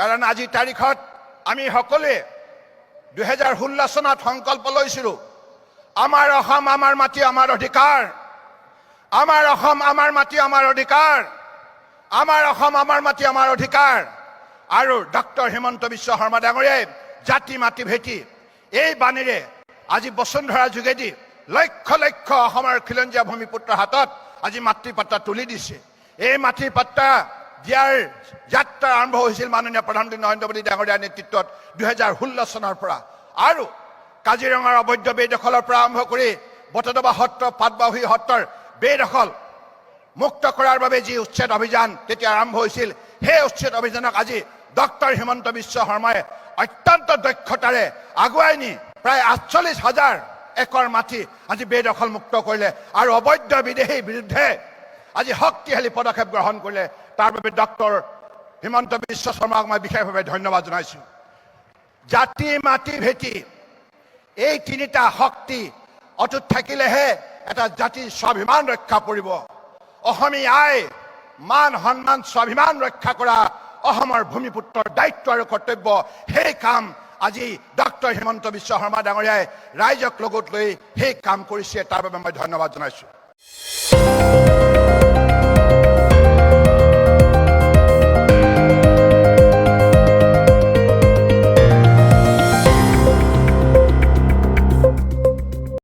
কাৰণ আজিৰ তাৰিখত আমি সকলোৱে দুহেজাৰ ষোল্ল চনত সংকল্প লৈছিলোঁ, আমাৰ অসম, আমাৰ মাটি, আমাৰ অধিকাৰ। আমাৰ অসম, আমাৰ মাটি, আমাৰ অধিকাৰ। আমাৰ অসম, আমাৰ মাটি, আমাৰ অধিকাৰ। আৰু ডক্টৰ হিমন্ত বিশ্ব শৰ্মা ডাঙৰীয়াই জাতি, মাটি, ভেটি, এই বাণীৰে আজি বসুন্ধৰাৰ যোগেদি লক্ষ লক্ষ অসমৰ খিলঞ্জীয়া ভূমিপুত্ৰৰ হাতত আজি মাতৃপাত্ৰা তুলি দিছে। এই মাতৃপাত্ৰা দিয়াৰ যাত্ৰা আৰম্ভ হৈছিল মাননীয় প্ৰধানমন্ত্ৰী নৰেন্দ্ৰ মোদী ডাঙৰীয়াৰ নেতৃত্বত দুহেজাৰ ষোল্ল চনৰ পৰা। আৰু কাজিৰঙাৰ অবৈধ বেদখলৰ পৰা আৰম্ভ কৰি বটদবা সত্ৰ পাটবাহী সত্ৰৰ বেদখল মুক্ত কৰাৰ বাবে যি উচ্ছেদ অভিযান তেতিয়া আৰম্ভ হৈছিল, সেই উচ্ছেদ অভিযানক আজি ডক্টৰ হিমন্ত বিশ্ব শৰ্মাই অত্যন্ত দক্ষতাৰে আগুৱাই নি প্ৰায় আঠচল্লিছ হাজাৰ একৰ মাটি আজি বেদখল মুক্ত কৰিলে। আৰু অবৈধ বিদেশীৰ বিৰুদ্ধে আজি শক্তিশালী পদক্ষেপ গ্ৰহণ কৰিলে। তাৰ বাবে ডক্টৰ হিমন্ত বিশ্ব শৰ্মাক মই বিশেষভাৱে ধন্যবাদ জনাইছোঁ। জাতি, মাটি, ভেটি, এই তিনিটা শক্তি অটুট থাকিলেহে এটা জাতিৰ স্বাভিমান ৰক্ষা পৰিব। অসমীয়াই মান, সন্মান, স্বাভিমান ৰক্ষা কৰা অসমৰ ভূমিপুত্ৰৰ দায়িত্ব আৰু কৰ্তব্য, সেই কাম আজি ডক্টৰ হিমন্ত বিশ্ব শৰ্মা ডাঙৰীয়াই ৰাইজক লগত লৈ সেই কাম কৰিছে, তাৰ বাবে মই ধন্যবাদ জনাইছোঁ।